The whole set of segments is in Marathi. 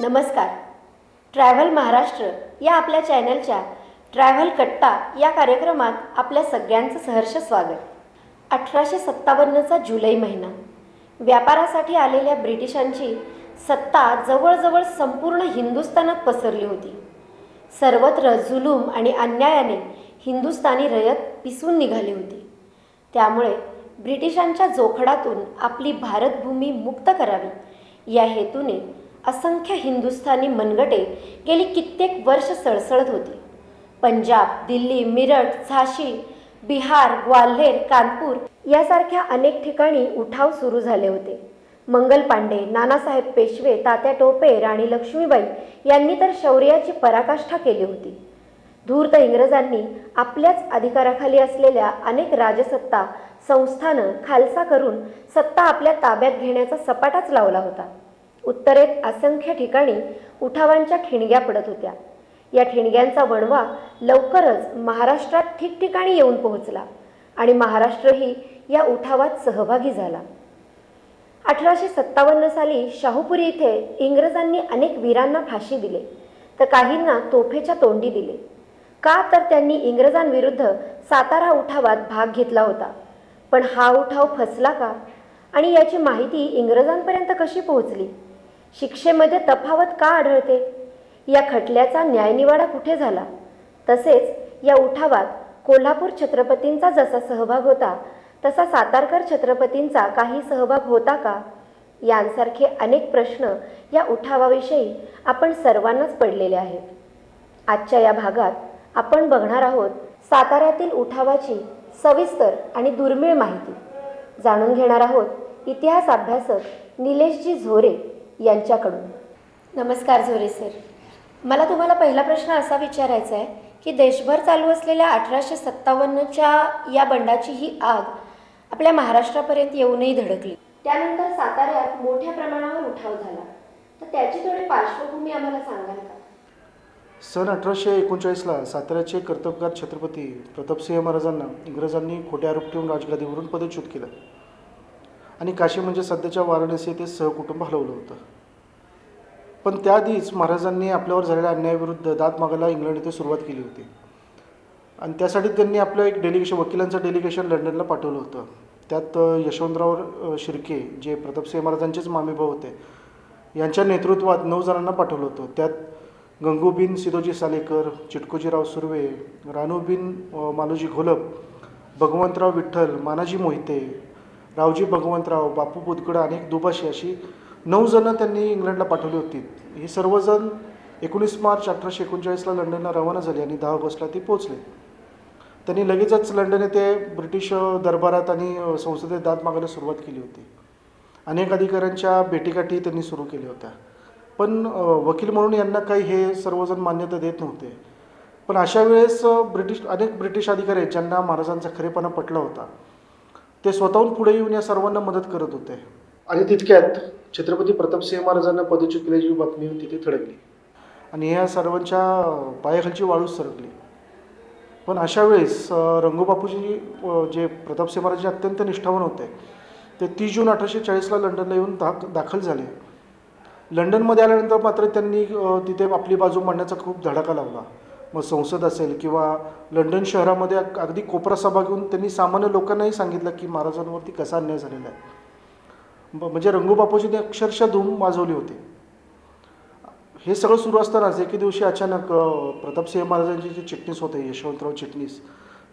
नमस्कार. ट्रॅव्हल महाराष्ट्र या आपल्या चॅनलच्या ट्रॅव्हल कट्टा या कार्यक्रमात आपल्या सगळ्यांचं सहर्ष स्वागत. अठराशे सत्तावन्नचा जुलै महिना. व्यापारासाठी आलेल्या ब्रिटिशांची सत्ता जवळजवळ संपूर्ण हिंदुस्थानात पसरली होती. सर्वत्र जुलूम आणि अन्यायाने हिंदुस्थानी रयत पिसून निघाली होती. त्यामुळे ब्रिटिशांच्या जोखडातून आपली भारतभूमी मुक्त करावी या हेतूने असंख्य हिंदुस्थानी मनगटे गेली कित्येक वर्ष सळसळत होती. पंजाब दिल्ली मिरठ झाशी बिहार ग्वाल्हेर कानपूर यासारख्या अनेक ठिकाणी उठाव सुरू झाले होते. मंगल पांडे नानासाहेब पेशवे तात्या टोपे राणी लक्ष्मीबाई यांनी तर शौर्याची पराकाष्ठा केली होती. धूर्त इंग्रजांनी आपल्याच अधिकाराखाली असलेल्या अनेक राजसत्ता संस्थानं खालसा करून सत्ता आपल्या ताब्यात घेण्याचा सपाटाच लावला होता. उत्तरेत असंख्य ठिकाणी उठावांच्या ठिणग्या पडत होत्या. या ठिणग्यांचा वणवा लवकरच महाराष्ट्रात ठिकठिकाणी येऊन पोहोचला आणि महाराष्ट्रही या उठावात सहभागी झाला. अठराशे सत्तावन्न साली शाहूपुरी इथे इंग्रजांनी अनेक वीरांना फाशी दिले तर काहींना तोफेच्या तोंडी दिले. का तर त्यांनी इंग्रजांविरुद्ध सातारा उठावात भाग घेतला होता. पण हा उठाव फसला का? आणि याची माहिती इंग्रजांपर्यंत कशी पोहोचली? शिक्षेमध्ये तफावत का आढळते? या खटल्याचा न्यायनिवाडा कुठे झाला? तसेच या उठावात कोल्हापूर छत्रपतींचा जसा सहभाग होता तसा सातारकर छत्रपतींचा काही सहभाग होता का? यांसारखे अनेक प्रश्न या उठावाविषयी आपण सर्वांनाच पडलेले आहेत. आजच्या या भागात आपण बघणार आहोत साताऱ्यातील उठावाची सविस्तर आणि दुर्मिळ माहिती. जाणून घेणार आहोत इतिहास अभ्यासक निलेशजी झोरे. यांच्याकडून. नमस्कार झोरे सर. मला तुम्हाला पहिला प्रश्न असा विचारायचा आहे की देशभर चालू असलेल्या अठराशे सत्तावन्नच्या या बंडाची ही आग आपल्या महाराष्ट्रापर्यंत येऊनही धडकली. त्यानंतर साताऱ्यात मोठ्या प्रमाणावर उठाव झाला. तर त्याची थोडी पार्श्वभूमी आम्हाला सांगाल का? सन अठराशे एकोणचाळीसला साताऱ्याचे कर्तबगार छत्रपती प्रतापसिंह महाराजांना इंग्रजांनी खोटे आरोप ठेवून राजगादीवरून पदच्युत केलं. आणि काशी म्हणजे सध्याच्या वाराणसी येथे सहकुटुंब हलवलं होतं. पण त्याआधीच महाराजांनी आपल्यावर झालेल्या अन्यायाविरुद्ध दाद मागायला इंग्लंड येथे सुरुवात केली होती. आणि त्यासाठी त्यांनी आपलं एक डेलिगेशन वकिलांचं डेलिगेशन लंडनला पाठवलं होतं. त्यात यशवंतराव शिर्के जे प्रतापसिंह महाराजांचेच मामेभाऊ होते यांच्या नेतृत्वात नऊ जणांना पाठवलं होतं. त्यात गंगूबिन सिदोजी सालेकर चिटकोजीराव सुर्वे रानूबिन मालोजी घोलप भगवंतराव विठ्ठल मानाजी मोहिते रावजी भगवंतराव बापू बुदगड आणि एक दुभाषी अशी नऊ जणं त्यांनी इंग्लंडला पाठवली होती. ही सर्वजण एकोणीस मार्च अठराशे एकोणचाळीसला लंडनला रवाना झाली आणि दहा ऑगस्टला ती पोचले त्यांनी लगेचच लंडन येथे ब्रिटिश दरबारात आणि संसदेत दाद मागायला सुरुवात केली होती. अनेक अधिकाऱ्यांच्या भेटीगाठी त्यांनी सुरू केल्या होत्या. पण वकील म्हणून यांना काही हे सर्वजण मान्यता देत नव्हते. पण अशा वेळेस ब्रिटिश अनेक ब्रिटिश अधिकारी आहेत ज्यांना महाराजांचा खरेपणा पटला होता ते स्वतःहून पुढे येऊन या सर्वांना मदत करत होते. आणि तितक्यात छत्रपती प्रतापसिंह महाराजांना पदच्युत केल्याची बातमी तिथे थडकली. आणि या सर्वांच्या पायाखालची वाळूच सरकली. पण अशा वेळेस रंगोबापूजी जे प्रतापसिंह महाराज अत्यंत निष्ठावान होते ते तीस जून अठराशे चाळीसला लंडनला येऊन दाख दाखल झाले. लंडनमध्ये आल्यानंतर मात्र त्यांनी तिथे आपली बाजू मांडण्याचा खूप धडाका लावला. मग संसद असेल किंवा लंडन शहरामध्ये अगदी कोपरा सभा घेऊन त्यांनी सामान्य लोकांनाही सांगितलं की महाराजांवरती कसा अन्याय झालेला आहे. ब- म्हणजे रंगूबापूजीने अक्षरशः धूम वाजवली होती. हे सगळं सुरू असतानाच एके दिवशी अचानक प्रतापसिंह महाराजांचे जे चिटणीस होते यशवंतराव चिटणीस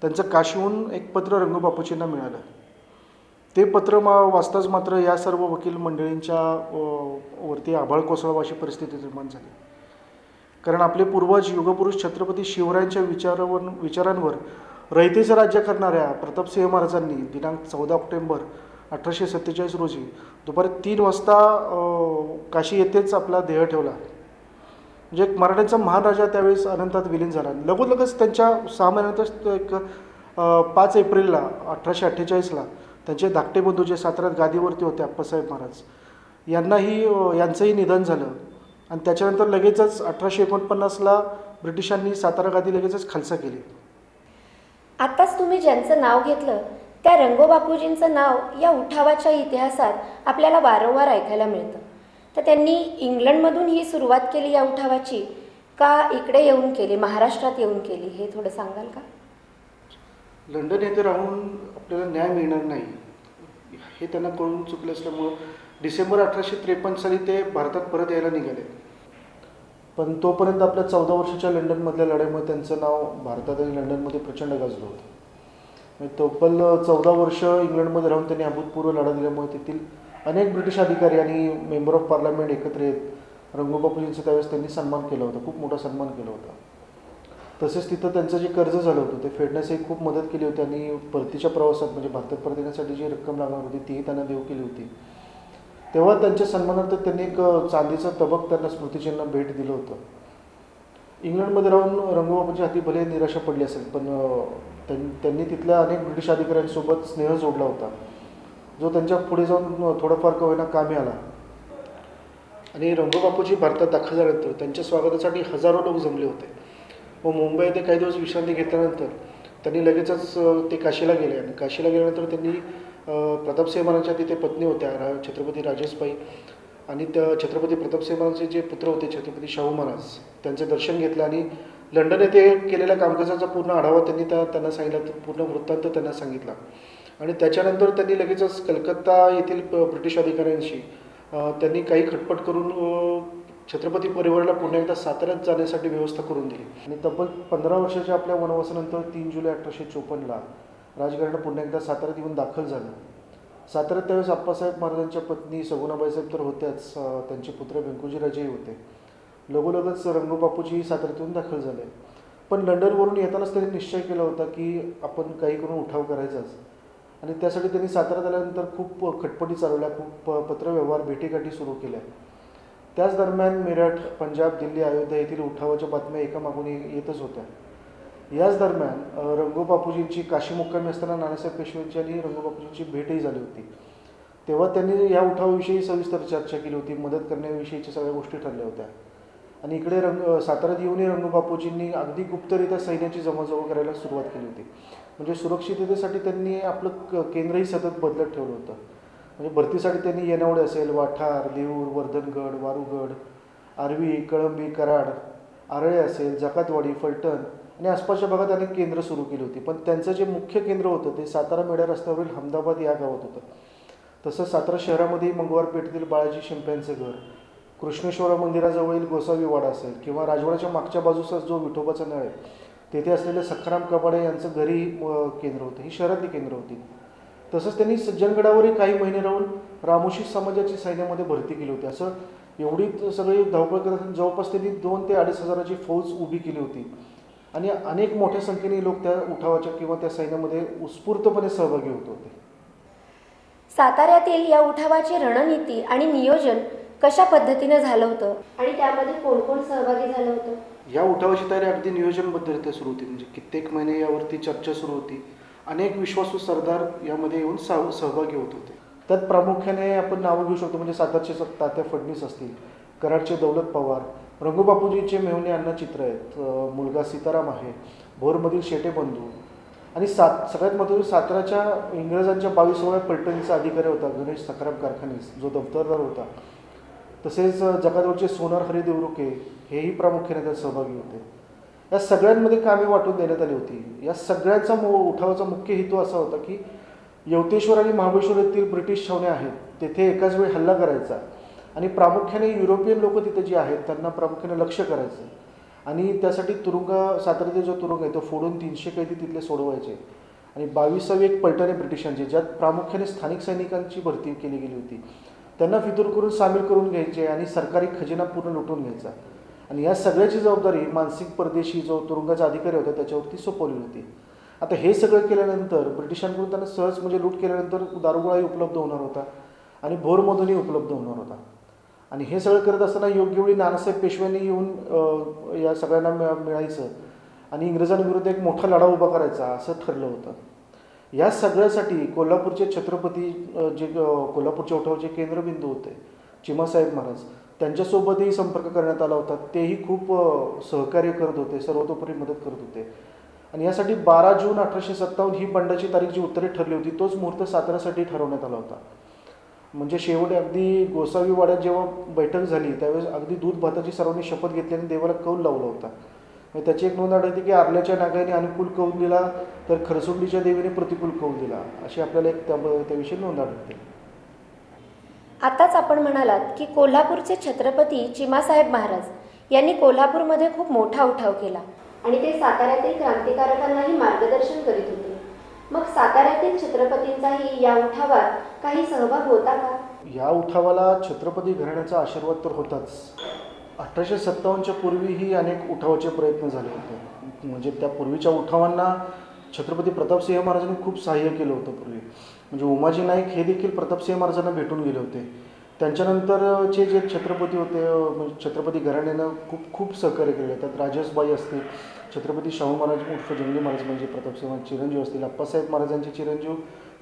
त्यांचं काशीहून एक पत्र रंगूबापूजींना मिळालं. ते पत्र मा वाचताच मात्र या सर्व वकील मंडळींच्या वरती आभाळ कोसळावं अशी परिस्थिती निर्माण झाली. कारण आपले पूर्वज युगपुरुष छत्रपती शिवरायांच्या विचारावर विचारांवर रयतेचं राज्य करणाऱ्या प्रतापसिंह महाराजांनी दिनांक चौदा ऑक्टोबर अठराशे सत्तेचाळीस रोजी दुपारी तीन वाजता काशी येथेच आपला देह ठेवला. म्हणजे एक मराठ्यांचा महान राजा त्यावेळेस अनंतात विलीन झाला. लगोलगच त्यांच्या सहा महिन्यातच एक पाच एप्रिलला अठराशे अठ्ठेचाळीसला त्यांचे धाकटे बंधू जे साताऱ्यात गादीवरती होते अप्पासाहेब महाराज यांनाही यांचंही निधन झालं. आणि त्याच्यानंतर लगेचच अठराशे एकोणपन्नासला ब्रिटिशांनी सातारा गादी लगेचच खालसा केली. आत्ताच तुम्ही ज्यांचं नाव घेतलं त्या रंगोबापूजींचं नाव या उठावाच्या इतिहासात आपल्याला वारंवार ऐकायला मिळतं. तर त्यांनी इंग्लंडमधून ही सुरुवात केली या उठावाची का इकडे येऊन केली महाराष्ट्रात येऊन केली हे थोडं सांगाल का? लंडन येथे राहून आपल्याला न्याय मिळणार नाही हे त्यांना कळून चुकलं असल्यामुळं डिसेंबर अठराशे त्रेपन्न साली ते भारतात परत यायला निघाले. पण तोपर्यंत आपल्या चौदा वर्षाच्या लंडनमधल्या लढाईमुळे त्यांचं नाव भारतात आणि लंडनमध्ये प्रचंड गाजलं होतं. म्हणजे तब्बल चौदा वर्ष इंग्लंडमध्ये राहून त्यांनी अभूतपूर्व लढा दिल्यामुळे तेथील अनेक ब्रिटिश अधिकारी आणि मेंबर ऑफ पार्लमेंट एकत्र येत रंगोबापूजींचा त्यावेळेस त्यांनी सन्मान केला होता खूप मोठा सन्मान केला होता. तसेच तिथं त्यांचं जे कर्ज झालं होतं ते फेडण्यासही खूप मदत केली होती आणि परतीच्या प्रवासात म्हणजे भारतात परत येण्यासाठी जी रक्कम लागणार होती तीही त्यांना देऊ केली होती. तेव्हा त्यांच्या सन्मानार्थ त्यांनी एक चांदीचं तबक त्यांना स्मृतिचिन्ह भेट दिलं होतं. इंग्लंडमध्ये राहून रंगबाबूची हाती भले निराशा पडली असेल पण त्यां- त्यांनी तिथल्या अनेक ब्रिटिश अधिकाऱ्यांसोबत स्नेह जोडला होता. जो त्यांच्या पुढे जाऊन थोडंफार का होईना कामी आला. आणि रंगबापूजी भारतात दाखल झाल्यानंतर त्यांच्या स्वागतासाठी हजारो लोक जमले होते. व मुंबई येथे काही दिवस विश्रांती घेतल्यानंतर त्यांनी लगेचच ते काशीला गेले. आणि काशीला गेल्यानंतर त्यांनी प्रतापसिंह महाराजांच्या तिथे पत्नी होत्या रा छत्रपती राजेशबाई आणि त्या छत्रपती प्रतापसिंह महाराजांचे जे पुत्र होते छत्रपती शाहू महाराज त्यांचे दर्शन घेतलं आणि लंडन येथे केलेल्या कामकाजाचा पूर्ण आढावा त्यांनी त्या त्यांना सांगितला पूर्ण वृत्तांत त्यांना सांगितला. आणि त्याच्यानंतर त्यांनी लगेचच कलकत्ता येथील ब्रिटिश अधिकाऱ्यांशी त्यांनी काही खटपट करून छत्रपती परिवाराला पुन्हा एकदा साताऱ्यात जाण्यासाठी व्यवस्था करून दिली. आणि तब्बल पंधरा वर्षाच्या आपल्या वनवासानंतर तीन जुलै अठराशे चोपन्नला राजघराणं पुन्हा एकदा साताऱ्यात येऊन दाखल झालं. साताऱ्यात त्यावेळेस आप्पासाहेब महाराजांच्या पत्नी सगुणाबाईसाहेब तर होत्याच त्यांचे पुत्र व्यंकुजीराजेही होते. लगोलगच रंगूबापूजी साताऱ्यात येऊन दाखल झाले. पण लंडनवरून येतानाच त्यांनी निश्चय केला होता की आपण काही करून उठाव करायचाच. आणि त्यासाठी त्यांनी साताऱ्यात आल्यानंतर खूप खटपटी चालवल्या खूप पत्रव्यवहार भेटीगाठी सुरू केल्या. त्याच दरम्यान मेरठ पंजाब दिल्ली अयोध्या येथील उठावाच्या बातम्या एकामागून येतच होत्या. याच दरम्यान अ, रंगोबापूजींची काशी मुक्कामी असताना नानासाहेब पेशव्यांची आणि रंगोबापूजींची भेटही झाली होती. तेव्हा त्यांनी या उठावाविषयी सविस्तर चर्चा केली होती मदत करण्याविषयीच्या सगळ्या गोष्टी ठरल्या होत्या. आणि इकडे रंग साताऱ्यात येऊनही रंगोबापूजींनी अगदी गुप्तरित्या सैन्याची जमाजमा करायला सुरुवात केली होती. म्हणजे सुरक्षिततेसाठी त्यांनी आपलं क केंद्रही सतत बदलत ठेवलं होतं. म्हणजे भरतीसाठी त्यांनी येणावडे असेल वाठार देऊर वर्धनगड वारुगड आर्वी कळंबी कराड आरळे असेल जकातवाडी फलटण आणि आसपासच्या भागात अनेक केंद्र सुरू केली होती. पण त्यांचं जे मुख्य केंद्र होतं ते सातारा मेढा रस्त्यावरील हमदाबाद या गावात होतं. तसंच सातारा शहरामध्येही मंगळवार पेठेतील बाळाजी शिंप्यांचं घर कृष्णेश्वर मंदिराजवळील गोसावी वाडा असेल किंवा राजवाड्याच्या मागच्या बाजूचा जो विठोबाचा नळ आहे तेथे असलेले सखाराम कबाडे यांचं घरी केंद्र होतं. ही शहरातली केंद्र होती. तसंच त्यांनी सज्जनगडावरही काही महिने राहून रामोशी समाजाची सैन्यामध्ये भरती केली होती. असं एवढी सगळी धावपळ करत जवळपास त्यांनी दोन ते अडीच हजाराची फौज उभी केली होती. आणि अनेक मोठ्या संख्येने लोक त्या उठावाच्या किंवा त्या सैन्यामध्ये उत्स्फूर्तपणे सहभागी होत होते. साताऱ्यातील या उठावाची रणनीती आणि नियोजन कशा पद्धतीनं झालं होतं? आणि त्यामध्ये कोण कोण सहभागी झालं होतं? या उठावाची तयारी अगदी नियोजनबद्धरित्या सुरू होती. म्हणजे कित्येक महिने यावरती चर्चा सुरू होती. अनेक विश्वासू सरदार यामध्ये येऊन सह सहभागी होत होते. त्यात प्रामुख्याने आपण नावं घेऊ शकतो. म्हणजे सातारचे तात्या फडणीस असतील. कराडचे दौलत पवार रंगूबापूजीचे मेहुणे अण्णा चित्र आहेत. मुलगा सीताराम आहे. भोरमधील शेटे बंधू. आणि सात सगळ्यात महत्त्वाचं साताराच्या इंग्रजांच्या बावीसाव्या पलटणीचा अधिकारी होता गणेश सखाराम कारखानीस जो दफ्तरदार होता. तसेच जगाजवळचे सोनार हरी देवरुके हेही प्रामुख्याने त्यात सहभागी होते. या सगळ्यांमध्ये कामे वाटून देण्यात आली होती. या सगळ्यांचा मो उठावाचा मुख्य हेतू असा होता की यवतेश्वर आणि महाबळेश्वर येथील ब्रिटिश छावण्या आहेत. तेथे एकाच वेळी हल्ला करायचा. आणि प्रामुख्याने युरोपियन लोक तिथे जे आहेत त्यांना प्रामुख्याने लक्ष करायचं आणि त्यासाठी तुरुंग साताऱ्याचा जो तुरुंग आहे तो फोडून तीनशे कैदी तिथले सोडवायचे. आणि बावीसावी एक पलटणे ब्रिटिशांची ज्यात प्रामुख्याने स्थानिक सैनिकांची भरती केली गेली होती. त्यांना फितूर करून सामील करून घ्यायचे आणि सरकारी खजिना पूर्ण लुटून घ्यायचा. आणि या सगळ्याची जबाबदारी मानसिक परदेशी जो तुरुंगाचा अधिकारी होता त्याच्यावरती सोपवली होती. आता हे सगळं केल्यानंतर ब्रिटिशांकडून त्यांना सहज म्हणजे लूट केल्यानंतर दारुगोळाही उपलब्ध होणार होता आणि भोरमधूनही उपलब्ध होणार होता. आणि हे सगळं करत असताना योग्य वेळी नानासाहेब पेशव्यांनी येऊन या सगळ्यांना मिळा- मिळायचं. आणि इंग्रजांविरुद्ध एक मोठा लढा उभा करायचा असं ठरलं होतं. या सगळ्यासाठी कोल्हापूरचे छत्रपती जे कोल्हापूरचे कोल्हापूरच्या उठावाचे केंद्रबिंदू होते चिमासाहेब महाराज त्यांच्यासोबतही संपर्क करण्यात आला होता. तेही खूप सहकार्य करत होते सर्वतोपरी मदत करत होते. आणि यासाठी बारा जून अठराशे सत्तावन्न ही बंडाची तारीख जी उत्तरेत ठरली होती तोच मुहूर्त साताऱ्यासाठी ठरवण्यात आला होता. म्हणजे शेवट अगदी गोसावी वाड्यात जेव्हा बैठक झाली त्यावेळेस अगदी दूध भाताची सर्वांनी शपथ घेतली आणि देवाला कौल लावला होता. त्याची एक नोंद आढळते की आरल्याच्या नागाने अनुकूल कौल दिला तर खरसुंडीच्या देवीने प्रतिकूल कौल दिला. अशी आपल्याला एक त्याविषयी नोंद आढळते. आताच आपण म्हणालात की कोल्हापूरचे छत्रपती चिमासाहेब महाराज यांनी कोल्हापूरमध्ये खूप मोठा उठाव केला. आणि ते साताऱ्यातील क्रांतिकारकांनाही मार्गदर्शन करीत होते. मग साताऱ्यातील छत्रपतींचाही या उठावात काही सहभाग होता का? या उठावाला छत्रपती घराण्याचा आशीर्वाद तर होताच. अठराशे सत्तावन्नच्या पूर्वीही अनेक उठावाचे प्रयत्न झाले होते. म्हणजे त्या पूर्वीच्या उठावांना छत्रपती प्रतापसिंह महाराजांनी खूप सहाय्य केलं होतं पूर्वी. म्हणजे उमाजी नाईक हे देखील प्रतापसिंह महाराजांना भेटून गेले होते. त्यांच्यानंतरचे जे छत्रपती होते म्हणजे छत्रपती घराण्यानं खूप खूप सहकार्य केले त्यात राजेशबाई असतील छत्रपती शाहू महाराज उर्फ जंगली महाराज म्हणजे प्रतापसिंह चिरंजीव असतील अप्पासाहेब महाराजांचे चिरंजीव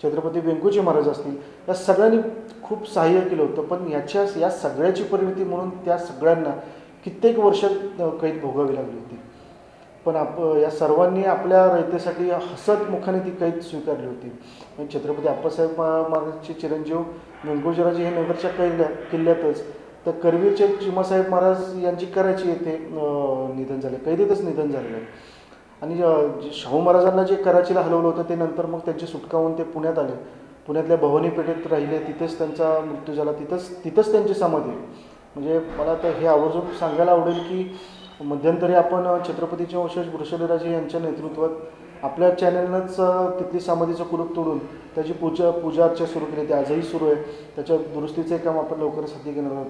छत्रपती वेंकूजी महाराज असतील या सगळ्यांनी खूप सहाय्य केलं होतं. पण याच्या या सगळ्याची परिणिती म्हणून त्या सगळ्यांना कित्येक वर्ष कैद भोगावी लागली होती. पण आप या सर्वांनी आपल्या रयतेसाठी हसत मुखाने ती कैद स्वीकारली होती. छत्रपती अप्पासाहेब महाराजांचे महाराजचे चिरंजीव वेंकूजीराजे हे नगरच्या कैल्या किल्ल्यातच तर करवीरचे चिमासाहेब महाराज यांची करायची येथे निधन झाले. कैदेतच निधन झालेलं आहे. आणि शाहू महाराजांना जे कराचीला हलवलं होतं ते नंतर मग त्यांची सुटका होऊन ते पुण्यात आले. पुण्यातल्या भवानी पेठेत राहिले तिथेच त्यांचा मृत्यू झाला. तिथंच तिथंच त्यांची समाधी म्हणजे मला तर हे आवर्जून सांगायला आवडेल की मध्यंतरी आपण छत्रपतीचे वंशज वृषभराजे यांच्या नेतृत्वात आपल्या चॅनलनंच तिथली समाधीचं कुलूप तोडून त्याची पूजा पूजा अर्चा सुरू केली. ते आजही सुरू आहे. त्याच्या दुरुस्तीचे काम आपण लवकरच हाती घेणार आहोत.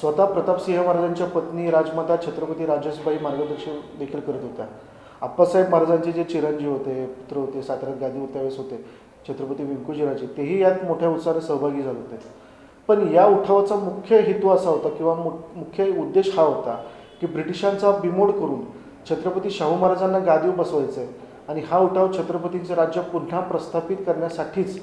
स्वतः प्रतापसिंह महाराजांच्या पत्नी राजमाता छत्रपती राजसबाई मार्गदर्शन देखील करत होत्या. आप्पासाहेब महाराजांचे जे चिरंजीव होते पुत्र होते साताऱ्यात गादी त्यावेळेस होते छत्रपती व्यंकुजीराजे तेही यात मोठ्या उत्साहाने सहभागी झाले होते. पण या उठावाचा मुख्य हेतू असा होता किंवा मु मुख्य उद्देश हा होता की ब्रिटिशांचा बिमोड करून छत्रपती शाहू महाराजांना गादीव बसवायचं आहे आणि हा उठाव छत्रपतींचं राज्य पुन्हा प्रस्थापित करण्यासाठीच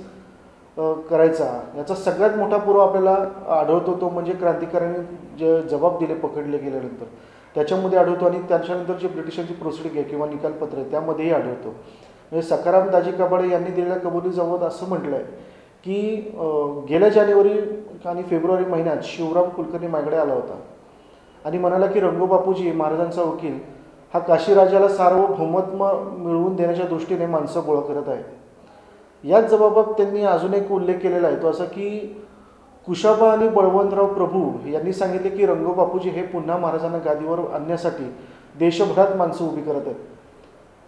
करायचा. याचा सगळ्यात मोठा पुरावा आपल्याला आढळतो तो म्हणजे क्रांतिकाऱ्यांनी जे जबाब दिले पकडले गेल्यानंतर. त्याच्यामध्ये आढळतो आणि त्याच्यानंतर जे ब्रिटिशांची प्रोसिडिंग आहे किंवा निकालपत्र आहे त्यामध्येही आढळतो. म्हणजे सकाराम दाजी कबाडे यांनी दिलेल्या कबुली जवळ असं म्हटलं आहे की गेल्या जानेवारी आणि फेब्रुवारी महिन्यात शिवराम कुलकर्णी माझ्याकडे आला होता. आणि म्हणाला की रंगोबापूजी महाराजांचा वकील हा काशीराजाला सार्वभौमत्व मिळवून देण्याच्या दृष्टीने माणसं गोळा करत आहे याच जबाबात त्यांनी अजून एक उल्लेख केलेला आहे तो असा की कुशाबा आणि बळवंतराव प्रभू यांनी सांगितले की रंगोबापूजी हे पुन्हा महाराजांना गादीवर आणण्यासाठी देशभरात माणसं उभी करत आहेत.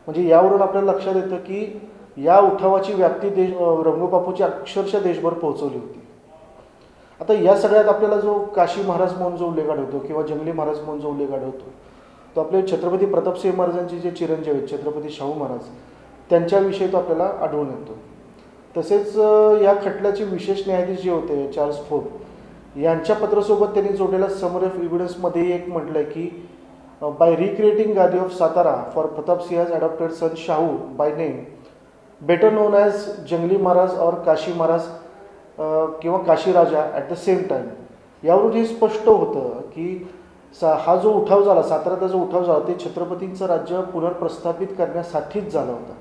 म्हणजे यावरून आपल्याला लक्षात येतं की या उठावाची व्याप्ती देश रंगोबापूची अक्षरशः देशभर पोहोचवली होती. आता या सगळ्यात आपल्याला जो काशी महाराज म्हणून जो उल्लेख आढळतो किंवा जंगली महाराज म्हणून जो उल्लेख आढळतो तो आपले छत्रपती प्रतापसिंह महाराजांचे जे चिरंजीव आहेत छत्रपती शाहू महाराज त्यांच्याविषयी तो आपल्याला आढळून येतो. तसेच या खटल्याचे विशेष न्यायाधीश जे होते चार्ल्स फोर्ड यांच्या पत्रासोबत त्यांनी जोडलेला समर ऑफ इव्हिडन्समध्ये एक म्हटलं आहे की by recreating gadi of Satara for Pratap Singh adopted son Shahu by name better known as Jangli Maharaj और काशी महाराज किंवा Kashi Raja at the same time यावरून हे स्पष्ट होतं की सा हा जो उठाव झाला साताऱ्याचा जो उठाव झाला ते छत्रपतींचं राज्य पुनर्प्रस्थापित करण्यासाठीच झाला होता.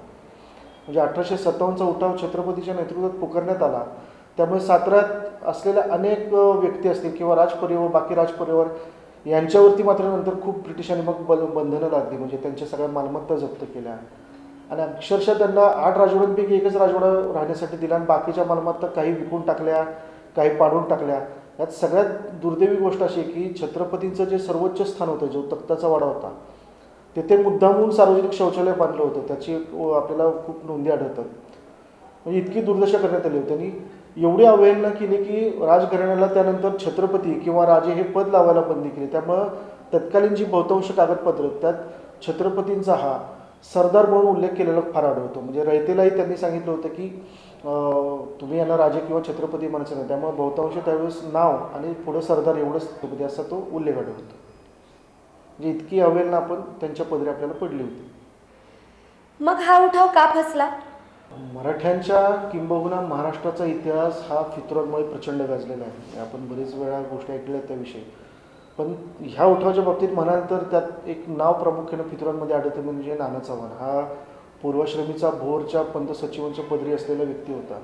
म्हणजे अठराशे सत्तावन्नचा उठाव छत्रपतीच्या नेतृत्वात पुकारण्यात आला. त्यामुळे साताऱ्यात असलेल्या अनेक व्यक्ती असतील किंवा राजपरिवार बाकी राजपरिवार यांच्यावरती मात्र नंतर खूप ब्रिटिशांनी मग बल बंधनं लादली म्हणजे त्यांच्या सगळ्या मालमत्ता जप्त केल्या. आणि अक्षरशः त्यांना आठ राजवाड्यांपैकी एकच राजवाडा राहण्यासाठी दिला आणि बाकीच्या मालमत्ता काही विकून टाकल्या काही पाडून टाकल्या. यात सगळ्यात दुर्दैवी गोष्ट अशी आहे की छत्रपतींचं जे सर्वोच्च स्थान होतं जो तख्ताचा वाडा होता तेथे मुद्दामून सार्वजनिक शौचालय बांधलं होतं. त्याची आपल्याला खूप नोंदी आढळतात. म्हणजे इतकी दुर्दशा करण्यात आली होती. आणि एवढी अवहेलना केली की राजघराण्याला त्यानंतर छत्रपती किंवा राजे हे पद लावायला बंदी केली. त्यामुळं तत्कालीन जी बहुतांश कागदपत्र त्यात छत्रपतींचा हा सरदार म्हणून उल्लेख केलेला फार आढळतो. म्हणजे रयतेलाही त्यांनी सांगितलं होतं की तुम्ही यांना राजे किंवा छत्रपती म्हणायचं नाही. त्यामुळे बहुतांश त्यावेळेस नाव आणि पुढं सरदार एवढंच छत्रपती असा तो उल्लेख आढळतो. म्हणजे इतकी अवहेलना आपण त्यांच्या पदरी आपल्याला पडली होती. मग हा उठाव का फसला? मराठ्यांच्या किंबहुना महाराष्ट्राचा इतिहास हा फितुरांमुळे प्रचंड गाजलेला आहे. आपण बरेच वेळा गोष्टी ऐकल्या त्याविषयी. पण ह्या उठावाच्या बाबतीत म्हणाल तर त्यात एक नाव प्रामुख्यानं फितुरांमध्ये आढळतं म्हणजे नाना चव्हाण. हा पूर्वाश्रमीचा भोरच्या पंत सचिवांच्या पदरी असलेला व्यक्ती होता.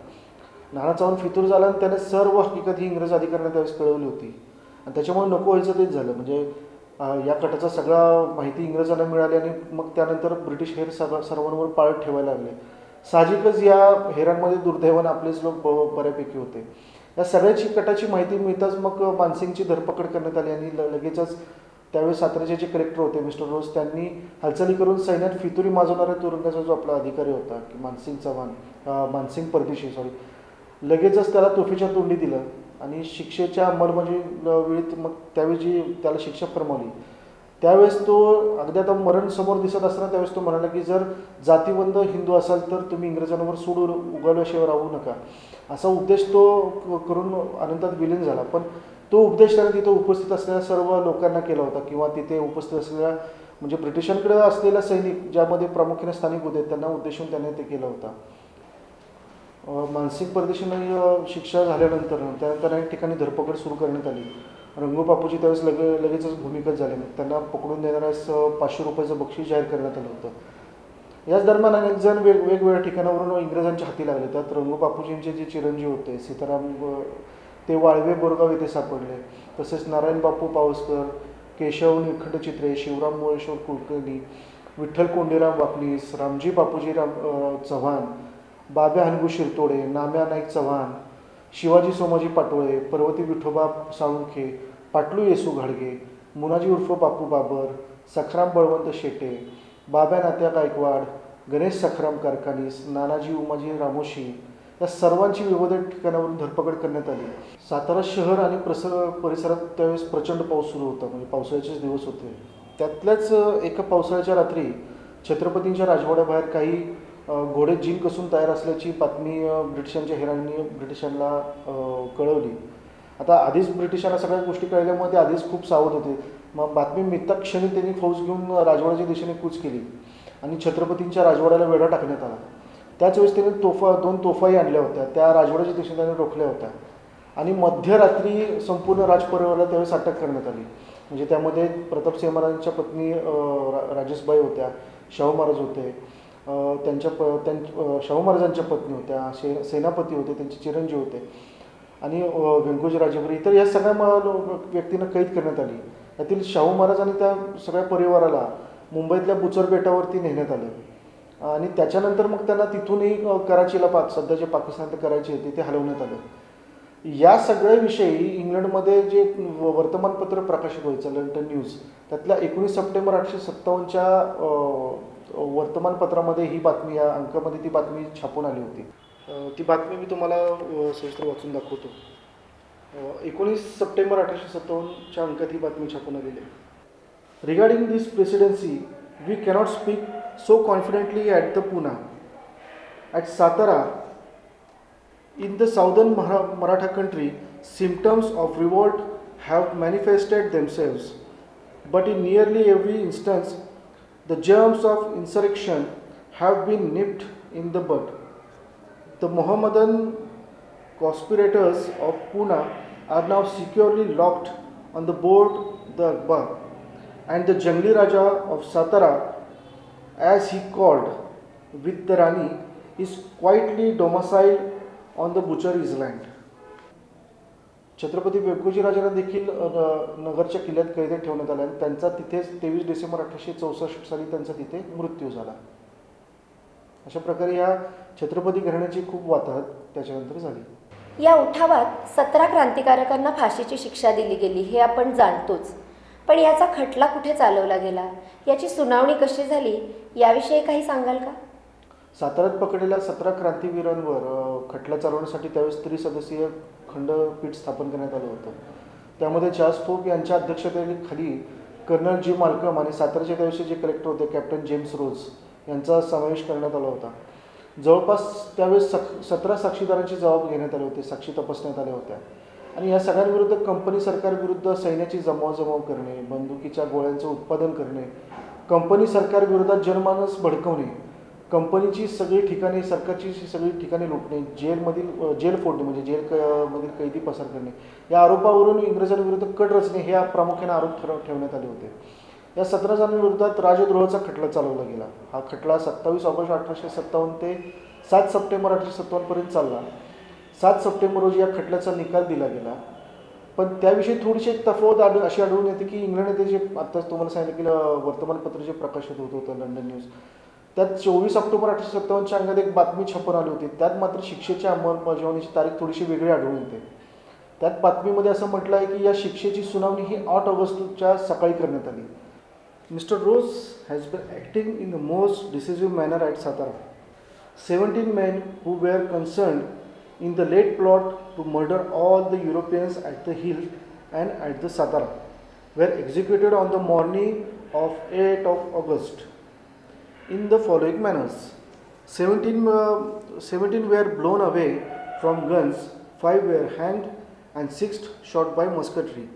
नाना चव्हाण फितूर झाला आणि त्याने सर्व हकीकत ही इंग्रज अधिकाऱ्यांना त्यावेळेस कळवली होती. आणि त्याच्यामुळे नको व्हायचं तेच झालं. म्हणजे या कटाचा सगळा माहिती इंग्रजांना मिळाली आणि मग त्यानंतर ब्रिटिश हेर सगळं सर्वांवर पाळत ठेवायला लागले. साहजिकच या हेरांमध्ये दुर्दैवानं आपलेच लोक ब- बऱ्यापैकी होते. या सगळ्याची कटाची माहिती मिळताच मग मानसिंगची धरपकड करण्यात आली आणि ल- लगेचच त्यावेळेस साताऱ्याचे जे कलेक्टर होते मिस्टर रोज त्यांनी हालचाली करून सैन्यात फितुरी माजवणाऱ्या तुरुंगाचा जो आपला अधिकारी होता की मानसिंग चव्हाण मानसिंग परदेशी सॉरी लगेचच त्याला तोफीच्या तोंडी दिलं. आणि शिक्षेच्या अंमलबजावणी मग त्यावेळी जी त्याला शिक्षा फरमावली त्यावेळेस तो अगदी आता मरण समोर दिसत असताना त्यावेळेस तो म्हणाला की जर जातीबंद हिंदू असाल तर तुम्ही इंग्रजांवर सूड उगाल्याशिवाय राहू नका. असा उपदेश तो क- करून अनंतात विलीन झाला. पण तो उपदेश त्याने तिथे उपस्थित असलेल्या सर्व लोकांना केला होता किंवा तिथे उपस्थित असलेल्या म्हणजे ब्रिटिशांकडे असलेल्या सैनिक ज्यामध्ये प्रामुख्याने स्थानिक होते त्यांना उद्देशून त्याने ते केला होता. मानसिक परदेशीनं शिक्षा झाल्यानंतर त्यानंतर अनेक ठिकाणी धरपकड सुरू करण्यात आली. रंगू बापूजी त्यावेळेस लगे लगेचच भूमिगत झाले. त्यांना पकडून देणाऱ्यास पाचशे रुपयाचं बक्षीस जाहीर करण्यात आलं होतं. याच दरम्यान अनेक जण वेग वेगवेगळ्या ठिकाणावरून इंग्रजांच्या हाती लागले. त्यात रंगू बापूजींचे जे चिरंजीव होते सीताराम ते वाळवे बोरगाव येथे सापडले. तसेच नारायण बापू पावसकर केशव निखंड चित्रे शिवराम मुळेश्वर कुलकर्णी विठ्ठल कोंडीराम वाकनीस रामजी बापूजी राम चव्हाण बाब्या हनगू शिरतोडे नाम्या नाईक चव्हाण शिवाजी सोमाजी पाटोळे पर्वती विठोबा साळुंखे पाटलू येसू घाडगे मुनाजी उर्फ बापू बाबर सखराम बळवंत शेटे बाब्या नात्या गायकवाड गणेश सखराम कारखानीस नानाजी उमाजी रामोशी या सर्वांची विविध ठिकाणावरून धरपकड करण्यात आली. सातारा शहर आणि प्रसर परिसरात त्यावेळेस प्रचंड पाऊस सुरू होता. म्हणजे पावसाळ्याचेच दिवस होते. त्यातल्याच एका पावसाळ्याच्या रात्री छत्रपतींच्या राजवाड्याबाहेर काही घोडे जिम कसून तयार असल्याची बातमी ब्रिटिशांच्या हेरांनी ब्रिटिशांना कळवली. आता आधीच ब्रिटिशांना सगळ्या गोष्टी कळल्यामुळे ते आधीच खूप सावध होते. मग बातमी मितक्षणी त्यांनी फौज घेऊन राजवाड्याच्या दिशेने कूच केली आणि छत्रपतींच्या राजवाड्याला वेढा टाकण्यात आला. त्याच वेळेस त्यांनी तोफा दोन तोफाही आणल्या होत्या. त्या राजवाड्याच्या दिशेने त्यांनी रोखल्या होत्या. आणि मध्यरात्री संपूर्ण राजपरिवाराला त्यावेळेस अटक करण्यात आली. म्हणजे त्यामध्ये प्रतापसिंह महाराजांच्या पत्नी राजेशबाई होत्या शाहू महाराज होते. त्यांच्या प त्यां शाहू महाराजांच्या पत्नी होत्या से सेनापती होते त्यांचे चिरंजीव होते. आणि अ, राजेपुरी इतर या सगळ्या म- व्यक्तींना कैद करण्यात आली. यातील शाहू महाराज आणि त्या सगळ्या परिवाराला मुंबईतल्या बुचर बेटावरती नेण्यात आलं. आणि त्याच्यानंतर मग त्यांना तिथूनही कराचीला पाक सध्या जे पाकिस्तान ते करायची आहे ते हलवण्यात आलं. या सगळ्या विषयी इंग्लंडमध्ये जे वर्तमानपत्र प्रकाशित व्हायचं लंडन न्यूज त्यातल्या एकोणीस सप्टेंबर आठशे सत्तावन्नच्या वर्तमानपत्रामध्ये ही बातमी या अंकामध्ये ती बातमी छापून आली होती. ती बातमी मी तुम्हाला सविस्तर वाचून दाखवतो. एकोणीस सप्टेंबर अठराशे सत्तावन्नच्या अंकात ही बातमी छापून आलेली आहे. Regarding this presidency we cannot speak so confidently at the Poona at Satara In the southern Maratha country, symptoms of revolt have manifested themselves, but in nearly every instance, the germs of insurrection have been nipped in the bud. The Mohammedan conspirators of Pune are now securely locked on the board the Akbar, and the Jangli Raja of Satara, as he called, with the Rani, is quietly domiciled on the Butcher Island Chhatrapati Venkoji राजाला देखील नगरच्या किल्ल्यात कैदेत ठेवण्यात आलं आणि त्यांचा तिथेच तेवीस डिसेंबर अठराशे चौसष्ट साली त्यांचा तिथे मृत्यू झाला. अशा प्रकारे या छत्रपती घराण्याची खूप वाताहत त्याच्यानंतर झाली. या उठावात सतरा क्रांतिकारकांना फाशीची शिक्षा दिली गेली हे आपण जाणतोच. पण याचा खटला कुठे चालवला गेला? याची सुनावणी कशी झाली? याविषयी काही सांगाल का? साताऱ्यात पकडलेल्या सतरा क्रांतीवीरांवर खटला चालवण्यासाठी त्यावेळेस त्रिसदस्यीय खंडपीठ स्थापन करण्यात आलं होतं. त्यामध्ये चार्ल्स फोक यांच्या अध्यक्षतेखाली कर्नल जी मालकम आणि साताऱ्याचे त्यावेळेसचे जे कलेक्टर होते कॅप्टन जेम्स रोज यांचा समावेश करण्यात आला होता. जवळपास त्यावेळेस सक सतरा साक्षीदारांची जबाब घेण्यात आले होते साक्षी तपासण्यात आल्या होत्या. आणि या सगळ्यांविरुद्ध कंपनी सरकारविरुद्ध सैन्याची जमावजमाव करणे बंदुकीच्या गोळ्यांचं उत्पादन करणे कंपनी सरकारविरोधात जनमानस भडकवणे कंपनीची सगळी ठिकाणे सरकारची सगळी ठिकाणे लुटणे जेलमधील जेल फोडणे म्हणजे जेल क- मधील कैदी पसार करणे या आरोपावरून इंग्रजांविरुद्ध कट रचणे हे प्रामुख्याने आरोप ठरव ठेवण्यात आले होते. या सतरा जणांविरोधात राजद्रोहाचा खटला चालवला गेला. हा खटला सत्तावीस ऑगस्ट अठराशे सत्तावन्न ते सात सप्टेंबर अठराशे सत्तावन्नपर्यंत चालला. सात सप्टेंबर रोजी या खटल्याचा निकाल दिला गेला. पण त्याविषयी थोडीशी एक तफावत आढ अशी आढळून येते की इंग्लंडमध्ये जे आत्ताच तुम्हाला सांगितलं की वर्तमानपत्र जे प्रकाशित होत होतं लंडन न्यूज त्यात चोवीस ऑक्टोबर अठराशे सत्तावन्नच्या अंगात एक बातमी छापून आली होती. त्यात मात्र शिक्षेच्या अंमलबजावणीची तारीख थोडीशी वेगळी आढळून येते. त्यात बातमीमध्ये असं म्हटलं आहे की या शिक्षेची सुनावणी ही आठ ऑगस्टच्या सकाळी करण्यात आली. Mister Rose has been acting in the most decisive manner at Satara. Seventeen men who were concerned in the late plot to murder all the Europeans at the Hill and at the Satara were executed on the morning of 8 of August in the following manners. 17, uh, 17 were blown away from guns, 5 were hanged, and 6 shot by musketry.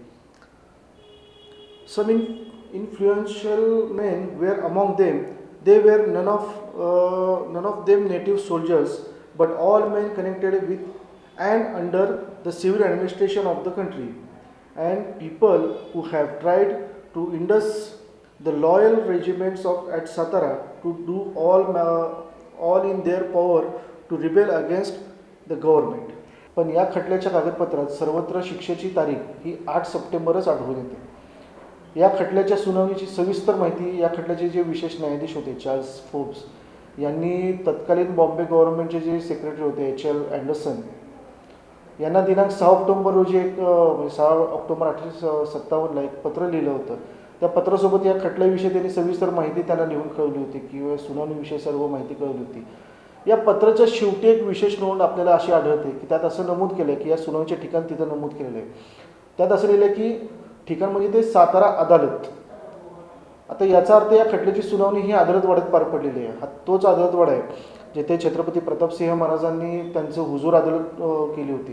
Some in- influential men were among them. They were none of uh, none of them native soldiers, but all men connected with and under the civil administration of the country, and people who have tried to induce the loyal regiments of at Satara to do all ma- all in their power to rebel against the government. पण या खटल्याच्या कागदपत्रात सर्वत्र शिक्षेची तारीख ही आठ सप्टेंबरच आढळून येते या खटल्याच्या सुनावणीची सविस्तर माहिती या खटल्याचे जे विशेष न्यायाधीश होते चार्ल्स फोर्ब्स यांनी तत्कालीन बॉम्बे गव्हर्नमेंटचे जे सेक्रेटरी होते एच एल अँडरसन यांना दिनांक सहा ऑक्टोंबर रोजी एक म्हणजे सहा ऑक्टोबर अठराशे सत्तावन्नला एक पत्र लिहिलं होतं त्या पत्रासोबत या खटल्याविषयी त्यांनी सविस्तर माहिती त्यांना लिहून कळवली होती किंवा सुनावणीविषयी सर्व माहिती कळवली होती. या पत्राच्या शेवटी एक विशेष नोंद आपल्याला अशी आढळते की त्यात असं नमूद केलं आहे की या सुनावणीचे ठिकाण तिथं नमूद केलेलं आहे. त्यात असं लिहिलं की ठिकाण म्हणजे ते सातारा अदालत. आता याचा अर्थ या खटल्याची सुनावणी ही आदळतवाड्यात पार पडलेली आहे. हा तोच आदळतवाडा आहे जेथे छत्रपती प्रतापसिंह महाराजांनी त्यांचं हुजूर अदालत केली होती.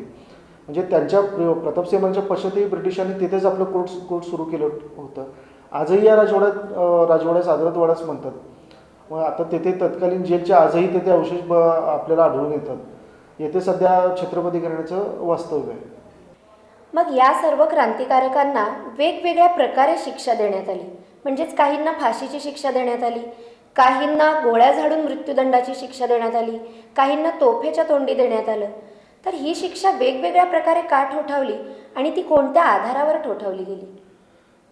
म्हणजे त्यांच्या प्रतापसिंहांच्या प्रतापसिंह महाराजांच्या पश्चातही ब्रिटिशांनी तिथेच आपलं कोर्ट कोर्ट सुरू केलं होतं. आजही या राजवाड्यात अं, राजवाड्यास आदळतवाडाच म्हणतात. मग आता तेथे तत्कालीन जेलचे आजही तेथे अवशेष ब आपल्याला आढळून येतात. येथे सध्या छत्रपती करण्याचं वास्तव्य आहे. मग या सर्व क्रांतिकारकांना वेगवेगळ्या प्रकारे शिक्षा देण्यात आली. म्हणजेच काहींना फाशीची शिक्षा देण्यात आली काहींना गोळ्या झाडून मृत्यूदंडाची शिक्षा देण्यात आली काहींना तोफेच्या तोंडी देण्यात आलं. तर ही शिक्षा वेगवेगळ्या प्रकारे का ठोठावली आणि ती कोणत्या आधारावर ठोठावली गेली?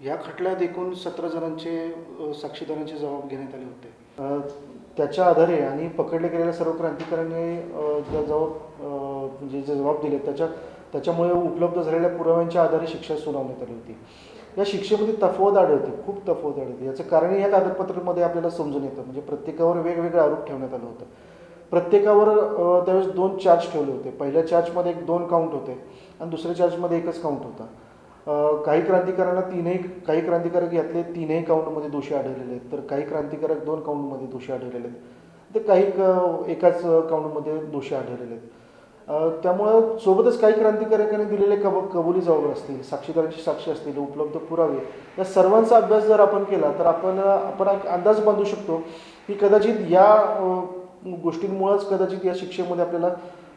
या खटल्यात एकूण सतरा जणांचे साक्षीदारांचे जबाब घेण्यात आले होते. त्याच्या आधारे आणि पकडले गेलेल्या सर्व क्रांतिकारांनी ज्या जबाब जे म्हणजे जे जबाब दिले त्याच्या त्याच्यामुळे उपलब्ध झालेल्या पुराव्यांच्या आधारे शिक्षा सुनावण्यात आली होती. या शिक्षेमध्ये तफावत आढळते खूप तफावत आढळते. याचं कारण या कागदपत्रामध्ये आपल्याला समजून येतं. म्हणजे प्रत्येकावर वेगवेगळा आरोप ठेवण्यात आलं होतं. प्रत्येकावर त्यावेळेस दोन चार्ज ठेवले होते. पहिल्या चार्जमध्ये एक दोन काउंट होते आणि दुसऱ्या चार्जमध्ये एकच काउंट होता. काही क्रांतिकारांना तीनही काही क्रांतिकारक यातले तीनही काउंटमध्ये दोषी आढळलेले आहेत. तर काही क्रांतिकारक दोन काउंटमध्ये दोषी आढळलेले आहेत. तर काही क- एकाच काउंटमध्ये दोषी आढळलेले आहेत. त्यामुळं सोबतच काही क्रांतिकारकांनी दिलेले कब कबुली जबाब असतील साक्षीदारांची साक्षी असतील उपलब्ध पुरावे या सर्वांचा अभ्यास जर आपण केला तर आपण आपण एक अंदाज बांधू शकतो की कदाचित या गोष्टींमुळंच कदाचित या शिक्षेमध्ये आपल्याला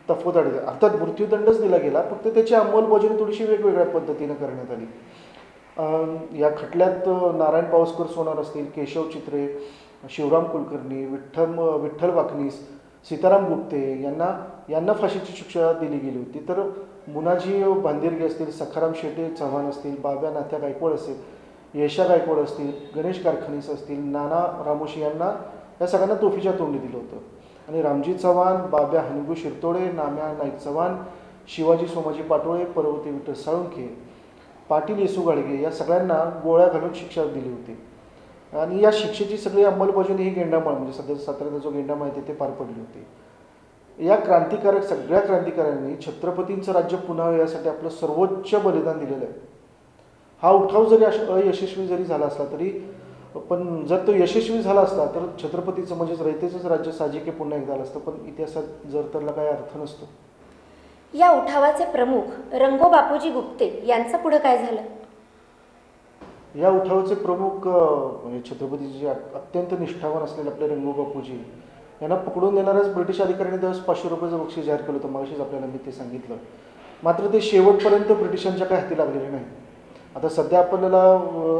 तफवत आढळते. अर्थात मृत्यूदंडच दिला गेला फक्त त्याची अंमलबजावणी थोडीशी वेगवेगळ्या पद्धतीनं करण्यात आली. या खटल्यात नारायण पावसकर सोनार असतील केशव चित्रे शिवराम कुलकर्णी विठ्ठल विठ्ठल वाकनीस सीताराम गुप्ते यांना यांना फाशीची शिक्षा दिली गेली होती. तर मुनाजी भांदिरगे असतील सखाराम शेटे चव्हाण असतील बाब्या नाथ्या गायकवाड असतील यशा गायकवाड असतील गणेश कारखानीस असतील नाना रामोशी यांना या सगळ्यांना तोफीच्या तोंडी दिलं होतं. आणि रामजी चव्हाण बाब्या हनगू शिरतोडे नाम्या नाईक चव्हाण शिवाजी सोमाजी पाटोळे पर्वती विठ्ठल साळुंखे पाटील येसू गाडगे या सगळ्यांना गोळ्या घालून शिक्षा दिली होती. आणि या शिक्षेची सगळी अंमलबजावणी ही गेंडामाळ म्हणजे सध्या साताऱ्याचा जो गेंडामाळ आहे ते पार पडली होती. या क्रांतिकारक सगळ्या क्रांतिकाऱ्यांनी छत्रपतींचं राज्य पुन्हा यासाठी आपलं सर्वोच्च बलिदान दिलेलं आहे. हा उठाव जरी अश- अयशस्वी जरी झाला असला तरी पण जर तो यशस्वी झाला असता तर छत्रपतीचं म्हणजेच रयतेचंच राज्य साजिके पुन्हा एकदा आलं असतं पण इतिहासात जर त्याला काही अर्थ नसतो. या उठावाचे प्रमुख रंगो बापूजी गुप्ते यांचं पुढं काय झालं? या उठावाचे प्रमुख म्हणजे छत्रपतीचे जे अत- अत्यंत निष्ठावान असलेले आपले रंगो बापूजी यांना पकडून देणाऱ्याच ब्रिटिश अधिकाऱ्यांनी त्यावेळेस पाचशे रुपयाचं बक्षीस जाहीर केलं होतं. मागाशीच आपल्याला मी ते सांगितलं. मात्र ते शेवटपर्यंत ब्रिटिशांच्या काही हाती लागलेले नाही. आता सध्या आपल्याला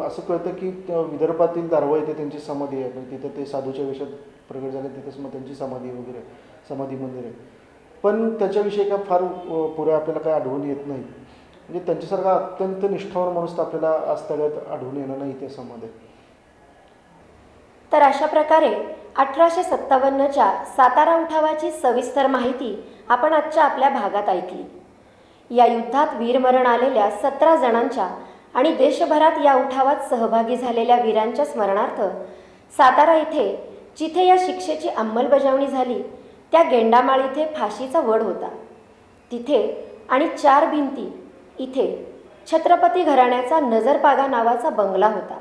असं कळतं की विदर्भातील दारवा येथे त्यांची समाधी आहे. म्हणजे तिथं ते साधूच्या वेशात प्रगट झाले तिथंच मग त्यांची समाधी वगैरे समाधी मंदिर आहे. पण त्याच्याविषयी काय फार पुरे पुऱ्या आपल्याला काय आढळून येत नाही. म्हणजे त्यांच्यासारखा अत्यंत निष्ठावर माणूस तर आपल्याला आज तळ्यात आढळून येणार नाही इतिहासामध्ये तर अशा प्रकारे अठराशे सत्तावन्नच्या सातारा उठावाची सविस्तर माहिती आपण आजच्या आपल्या भागात ऐकली. या युद्धात वीरमरण आलेल्या सतरा जणांच्या आणि देशभरात या उठावात सहभागी झालेल्या वीरांच्या स्मरणार्थ सातारा इथे जिथे या शिक्षेची अंमलबजावणी झाली त्या गेंडामाळ इथे फाशीचा वड होता. तिथे आणि चार भिंती इथे छत्रपती घराण्याचा नजरपागा नावाचा बंगला होता.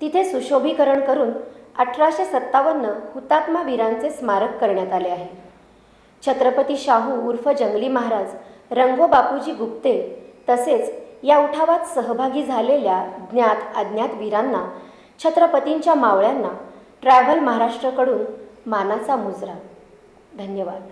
तिथे सुशोभीकरण करून अठराशे सत्तावन्न हुतात्मा वीरांचे स्मारक करण्यात आले आहे. छत्रपती शाहू उर्फ जंगली महाराज रंगो बापूजी गुप्ते तसेच या उठावात सहभागी झालेल्या ज्ञात अज्ञात वीरांना छत्रपतींच्या मावळ्यांना ट्रॅव्हल महाराष्ट्राकडून मानाचा मुजरा. धन्यवाद.